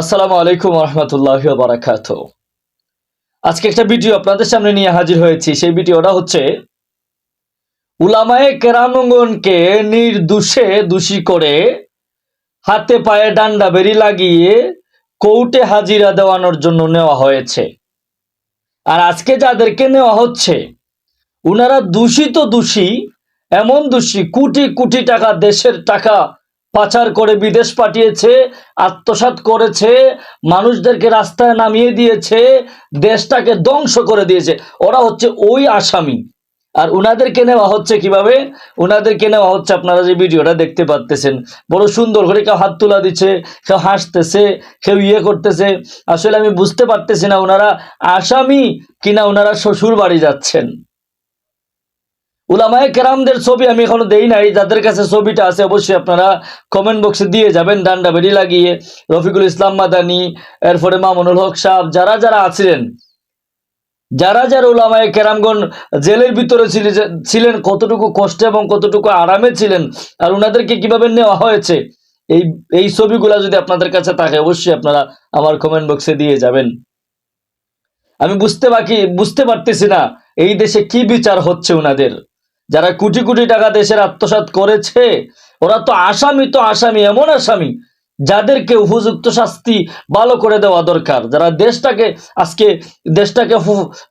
আসসালামু আলাইকুম রহমতুল্লাহ বারাকাত আজকে একটা ভিডিও আপনাদের সামনে নিয়ে হাজির হয়েছি। সেই ভিডিওটা হচ্ছে, উলামায়ে কেরামগণকে নির্দোষে দোষী করে হাতে পায়ে ডান্ডা বেরি লাগিয়ে কোর্টে হাজিরা দেওয়ানোর জন্য নেওয়া হয়েছে। আর আজকে যাদেরকে নেওয়া হচ্ছে, উনারা দূষিত দোষী, এমন দোষী, কোটি কোটি টাকা, দেশের টাকা পাচার করে বিদেশ পাঠিয়েছে, আত্মসাৎ করেছে, মানুষদেরকে রাস্তায় নামিয়ে দিয়েছে, দেশটাকে ধ্বংস করে দিয়েছে। ওরা হচ্ছে ওই আসামি। আর উনাদেরকে নেওয়া হচ্ছে কীভাবে? উনাদেরকে নেওয়া হচ্ছে আপনারা যে ভিডিওটা দেখতে পাচ্তেছেন বড় সুন্দর করে কেউ হাত তোলা দিচ্ছে, কেউ হাসতেছে, কেউ ইয়ে করতেছে। আসলে আমি বুঝতে পারতেছি না ওনারা আসামি কিনা ওনারা শ্বশুর বাড়ি যাচ্ছেন। উলামায়ে কেরামদের ছবি আমি এখনও দেই নাই। যাদের কাছে ছবিটা আছে, অবশ্যই আপনারা কমেন্ট বক্সে দিয়ে যাবেন, ডান্ডা বেরি লাগিয়ে। রফিকুল ইসলাম মাদানি, এরপরে মামুনুল হক সাহেব, যারা যারা আছিলেন, যারা যারা উলামায়ে কেরামগণ জেলের ভিতরে ছিল- ছিলেন, কতটুকু কষ্টে এবং কতটুকু আরামে ছিলেন আর ওনাদেরকে কীভাবে নেওয়া হয়েছে, এই এই ছবিগুলা যদি আপনাদের কাছে থাকে, অবশ্যই আপনারা আমার কমেন্ট বক্সে দিয়ে যাবেন। আমি বুঝতে বাকি বুঝতে পারতেছি না, এই দেশে কি বিচার হচ্ছে ওনাদের যারা কোটি কোটি টাকা দেশের আত্মসাৎ করেছে, ওরা তো আসামি তো আসামি, এমন আসামি যাদেরকে উপযুক্ত শাস্তি ভালো করে দেওয়া দরকার। যারা দেশটাকে আজকে, দেশটাকে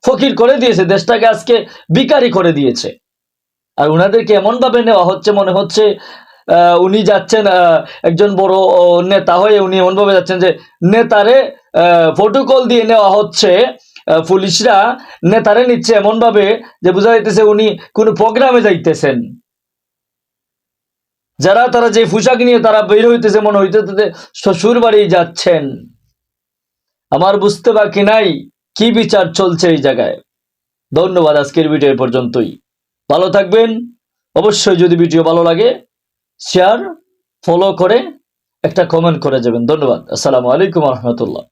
ফকির করে দিয়েছে, দেশটাকে আজকে বিকারি করে দিয়েছে। আর উনাদেরকে এমন ভাবে নেওয়া হচ্ছে, মনে হচ্ছে উনি যাচ্ছেন একজন বড় নেতা হয়ে উনি এমন ভাবে যাচ্ছেন যে, নেতারে ফটোকল দিয়ে নেওয়া হচ্ছে পুলিশরা নেতারে নিচ্ছে এমন ভাবে যে বোঝা যাইতেছে উনি কোনো প্রোগ্রামে যাইতেছেন। যারা তারা যে পোশাক নিয়ে তারা বের হইতেছে মনে হইতে শ্বশুর বাড়ি যাচ্ছেন। আমার বুঝতে বাকি নাই কি বিচার চলছে এই জায়গায়। ধন্যবাদ আজকের ভিডিও পর্যন্তই। ভালো থাকবেন। অবশ্যই যদি ভিডিও ভালো লাগে শেয়ার ফলো করে একটা কমেন্ট করে যাবেন। ধন্যবাদ। আসসালামু আলাইকুম রহমতুল্লাহ।